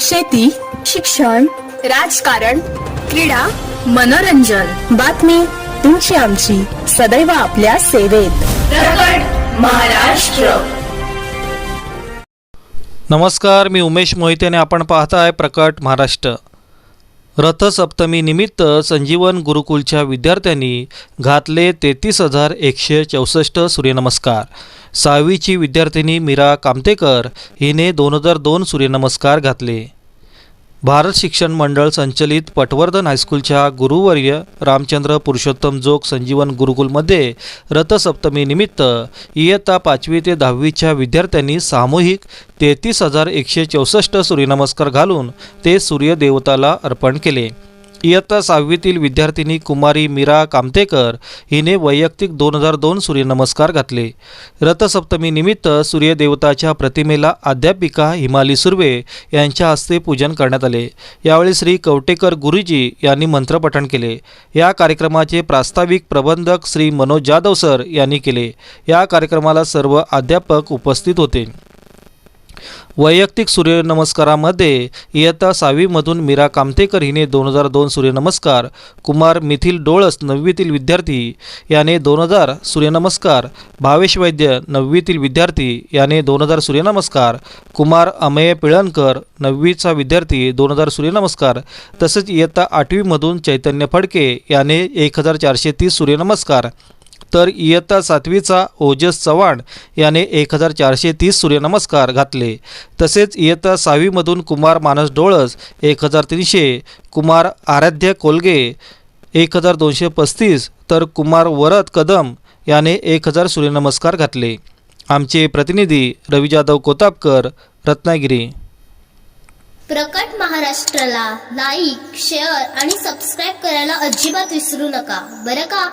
शेती शिक्षण राजकारण क्रीडा मनोरंजन. बातमी तुमची आमची. सदैव आपल्या सेवेत. महाराष्ट्र. नमस्कार मी उमेश मोहिते आणि आपण पाहताय प्रकट महाराष्ट्र. रथसप्तमी निमित्त संजीवन गुरुकुलच्या विद्यार्थ्यांनी घातले तेहतीस हजार एकशे चौसष्ट सूर्यनमस्कार. सहावीची विद्यार्थिनी मीरा कामतेकर हिने दोन हजार दोन सूर्यनमस्कार घातले. भारत शिक्षण मंडळ संचलित पटवर्धन हायस्कूलच्या गुरुवर्य रामचंद्र पुरुषोत्तम जोग संजीवन गुरुकुलमध्ये रथसप्तमीनिमित्त इयत्ता पाचवी ते दहावीच्या विद्यार्थ्यांनी सामूहिक तेहतीस हजार एकशे चौसष्ट सूर्यनमस्कार घालून ते सूर्यदेवताला अर्पण केले. इयत्ता सहावीतील विद्यार्थिनी कुमारी मीरा कामतेकर हिने वैयक्तिक दोन हजार दोन सूर्यनमस्कार घातले. रथसप्तमीनिमित्त सूर्यदेवताच्या प्रतिमेला अध्यापिका हिमाली सुर्वे यांच्या हस्ते पूजन करण्यात आले. यावेळी श्री कवटेकर गुरुजी यांनी मंत्रपठण केले. या कार्यक्रमाचे प्रास्ताविक प्रबंधक श्री मनोज जाधव सर यांनी केले. या कार्यक्रमाला सर्व अध्यापक उपस्थित होते. वैयक्तिक सूर्यनमस्कारामध्ये इयत्ता सहावीमधून मीरा कामतेकर हिने दोन हजार दोन सूर्यनमस्कार कुमार मिथिल डोळस नववीतील विद्यार्थी याने दोन हजार सूर्यनमस्कार भावेश वैद्य नववीतील विद्यार्थी याने दोन हजार सूर्यनमस्कार कुमार अमेय पिळणकर नववीचा विद्यार्थी दोन हजार सूर्यनमस्कार तसेच इयत्ता आठवीमधून चैतन्य फडके याने एक हजार चारशे तीस सूर्यनमस्कार तर इयत्ता सातवीचा ओजस चव्हाण याने एक हजार चारशे तीस सूर्यनमस्कार घातले. तसेच इयत्ता सहावीमधून कुमार मानस डोळस एक हजार तीनशे कुमार आराध्य कोलगे एक हजार दोनशे पस्तीस तर कुमार वरद कदम याने एक हजार सूर्यनमस्कार घातले. आमचे प्रतिनिधी रवी जाधव कोतापकर रत्नागिरी. प्रकट महाराष्ट्राला लाईक शेअर आणि सबस्क्राईब करायला अजिबात विसरू नका. बरं का?